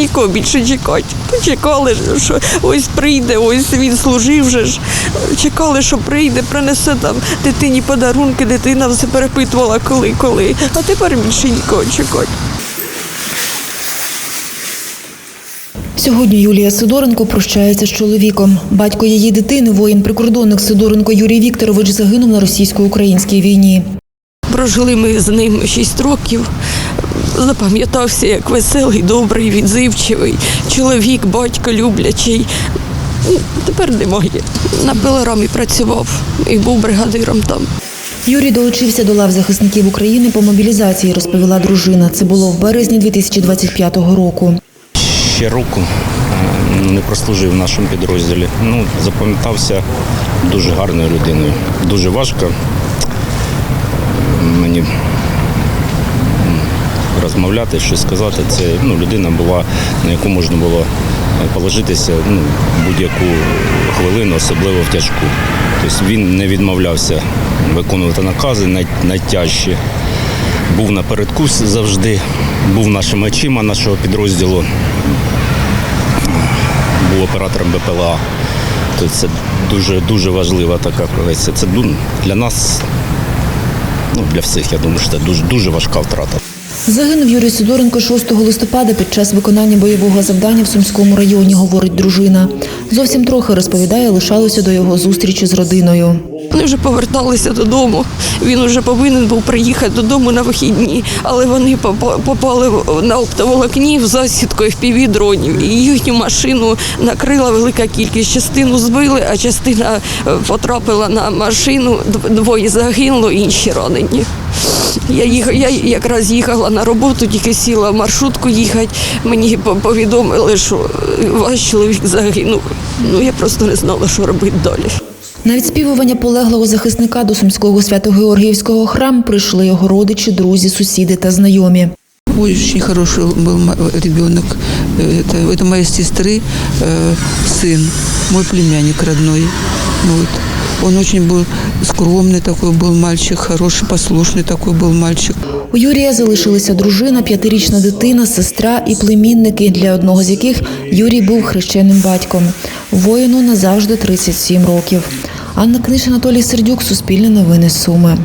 нікого більше чекати. Чекали, що ось прийде, ось він служив же ж. Чекали, що прийде, принесе там дитині подарунки, дитина все перепитувала, коли, коли. А тепер більше нікого чекати. Сьогодні Юлія Сидоренко прощається з чоловіком. Батько її дитини, воїн-прикордонник Сидоренко Юрій Вікторович, загинув на російсько-українській війні. Прожили ми з ним шість років. Запам'ятався як веселий, добрий, відзивчивий чоловік, батько люблячий. Ну, Тепер немає. На пилорамі працював і був бригадиром там. Юрій долучився до лав захисників України по мобілізації, розповіла дружина. Це було в березні 2025 року. ще року не прослужив в нашому підрозділі. Ну, запам'ятався дуже гарною людиною. Дуже важко мені розмовляти, щось сказати. Це ну, людина була, на яку можна було е, положитися ну, будь-яку хвилину, особливо в тяжку. Тобто він не відмовлявся виконувати накази найтяжчі. Був напередку завжди, був нашими очима нашого підрозділу був оператором БПЛА. То це дуже дуже важлива така професія. Це для нас, ну для всіх, я думаю, що це дуже дуже важка втрата. Загинув Юрій Сидоренко 6 листопада під час виконання бойового завдання в Сумському районі, говорить дружина. Зовсім трохи розповідає, лишалося до його зустрічі з родиною. Вони вже поверталися додому. Він вже повинен був приїхати додому на вихідні, але вони попа- попали на оптоволокні в засідку fpv дронів. І їхню машину накрила велика кількість. Частину збили, а частина е, потрапила на машину. Двоє загинуло, інші ранені. Я, їх, я якраз їхала на роботу, тільки сіла в маршрутку їхати. Мені по- повідомили, що е, ваш чоловік загинув. Ну я просто не знала, що робити далі. На відспівування полеглого захисника до Сумського свято-Георгіївського храму прийшли його родичі, друзі, сусіди та знайомі. Ой, очень хороший был ма- ребенок. Э, Это, это моей сестры э, сын, мой племянник родной. Вот. Он очень был скромный такой был мальчик, хороший, послушный такой был мальчик. У Юрія залишилися дружина, п'ятирічна дитина, сестра і племінники, для одного з яких Юрій був хрещеним батьком. Воїну назавжди 37 років. Анна Книж, Анатолій Сердюк, Суспільне новини Суми.